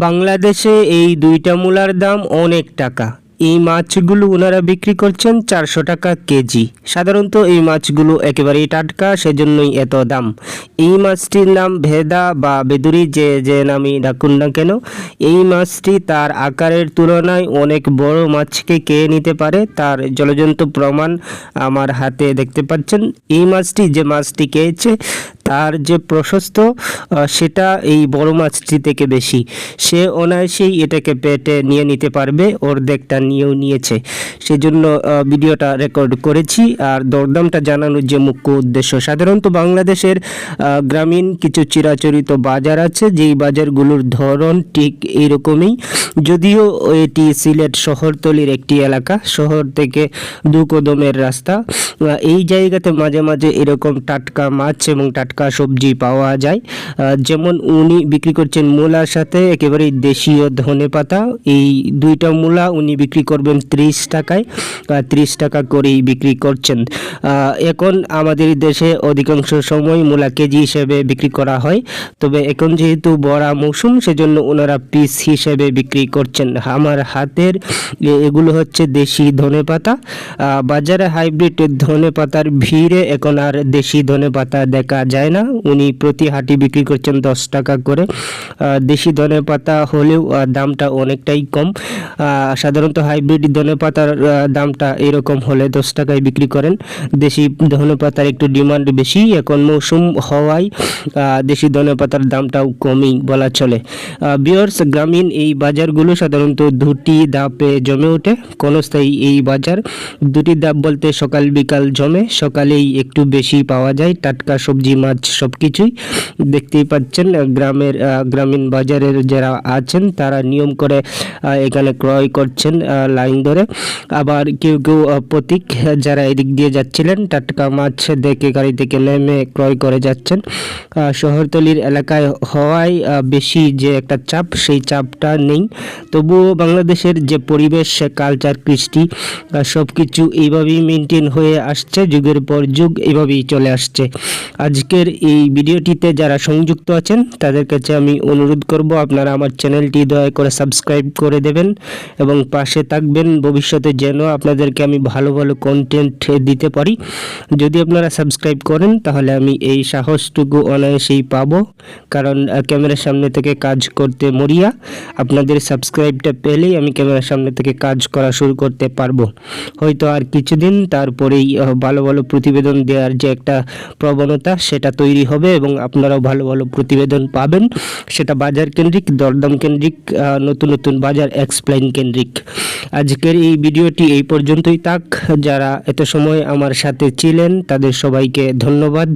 বাংলাদেশে এই দুইটা মূলার দাম অনেক টাকা। এই মাছগুলো ওনারা বিক্রি করছেন চারশো টাকা কেজি। সাধারণত এই মাছগুলো একেবারেই টাটকা, সেজন্যই এত দাম। এই মাছটির নাম ভেদা বা বেদুরি, যে যে নামই ডাকুন না কেন, এই মাছটি তার আকারের তুলনায় অনেক বড় মাছকে খেয়ে নিতে পারে তার জলজন্ত প্রমাণ আমার হাতে দেখতে পাচ্ছেন। এই মাছটি যে মাছটি খেয়েছে তার যে প্রশস্ত সেটা এই বড় মাছটি থেকে বেশি। সে অনায়াসেই এটাকে পেটে নিয়ে নিতে পারবে অর্ধেকটা নিয়েও নিয়েছে। সেজন্য ভিডিওটা রেকর্ড করেছি। আর দরদামটা জানানোর যে মুখ্য উদ্দেশ্য, সাধারণত বাংলাদেশের গ্রামীণ কিছু চিরাচরিত বাজার আছে, যেই বাজারগুলোর ধরন ঠিক এইরকমই। যদিও এটি সিলেট শহরতলির একটি এলাকা, শহর থেকে দু কদমের রাস্তা এই জায়গাতে মাঝে মাঝে এরকম টাটকা মাছ এবং টাটকা সবজি পাওয়া যায়। যেমন উনি বিক্রি করছেন মূলার সাথে একেবারে দেশীয় ধনে পাতা। এই দুইটা মূলা উনি বিক্রি করবেন ত্রিশ টাকায় ত্রিশ টাকা করেই বিক্রি করছেন। এখন আমাদের দেশে অধিকাংশ সময় মূলা কেজি হিসেবে বিক্রি করা হয়। তবে এখন যেহেতু বড়া মৌসুম, সেজন্য ওনারা পিস হিসেবে বিক্রি করছেন। আমার হাতের এগুলো হচ্ছে দেশি ধনে পাতা। বাজারে হাইব্রিড ধনে পাতার ভিড়ে এখন আর দেশি ধনে পাতা দেখা যায় না। উনি প্রতি হাঁটি বিক্রি করছেন দশ টাকা করে। দেশি ধনে পাতা হলেও দামটা অনেকটাই কম। সাধারণত হাইব্রিড ধনে পাতার দামটা এরকম হলে দশ টাকায় বিক্রি করেন। দেশি ধনে পাতার একটু ডিমান্ড বেশি। এখন মৌসুম হওয়ায় দেশি ধনে পাতার দামটাও কমই বলা চলে। বিয়ার্স গ্রামীণ এই বাজারগুলো সাধারণত দুটি ধাপে জমে ওঠে। ক্ষণস্থায়ী এই বাজার। দুটি ধাপ বলতে সকাল বিকাল জমে। সকালেই একটু বেশি পাওয়া যায়। টাটকা সবজি, মাছ সব কিছুই দেখতেই পাচ্ছেন গ্রামের গ্রামীণ বাজারের যারা আছেন তারা নিয়ম করে এখানে ক্রয় করছেন লাইন ধরে। আবার কেউ কেউ প্রতীক, যারা এদিক দিয়ে যাচ্ছিলেন, টাটকা মাছ দেখে গাড়ি থেকে নেমে ক্রয় করে যাচ্ছেন। শহরতলির এলাকায় হওয়ায় বেশি যে একটা চাপ, সেই চাপটা নেই। তবুও বাংলাদেশের যে পরিবেশ কালচার কৃষ্টি সব কিছু এইভাবেই মেনটেন হয়ে আসছে, যুগের পর যুগ এইভাবেই চলে আসছে। আজকের এই ভিডিওটিতে যারা সংযুক্ত আছেন, তাদের কাছে আমি অনুরোধ করব আপনারা আমার চ্যানেলটি দয়া করে সাবস্ক্রাইব করে দেবেন এবং পাশে থাকবেন। ভবিষ্যতে যেন আপনাদেরকে আমি ভালো ভালো কন্টেন্ট দিতে পারি। যদি আপনারা সাবস্ক্রাইব করেন, তাহলে আমি এই সাহসটুকু অনায়াসেই পাবো। কারণ ক্যামেরার সামনে থেকে কাজ করতে মরিয়া, আপনাদের সাবস্ক্রাইবটা পেলেই আমি ক্যামেরার সামনে থেকে কাজ করা শুরু করতে পারব। হয়তো আর কিছুদিন, তারপরেই ভালো ভালো প্রতিবেদন দেওয়ার যে একটা প্রবণতা, সেটা তৈরি হবে এবং আপনারাও ভালো ভালো প্রতিবেদন পাবেন। সেটা বাজার কেন্দ্রিক, দরদাম কেন্দ্রিক নতুন নতুন বাজার এক্সপ্লেন কেন্দ্রিক। আজকের এই ভিডিওটি এই পর্যন্তই থাক। যারা এত সময় আমার সাথে ছিলেন, তাদের সবাইকে ধন্যবাদ।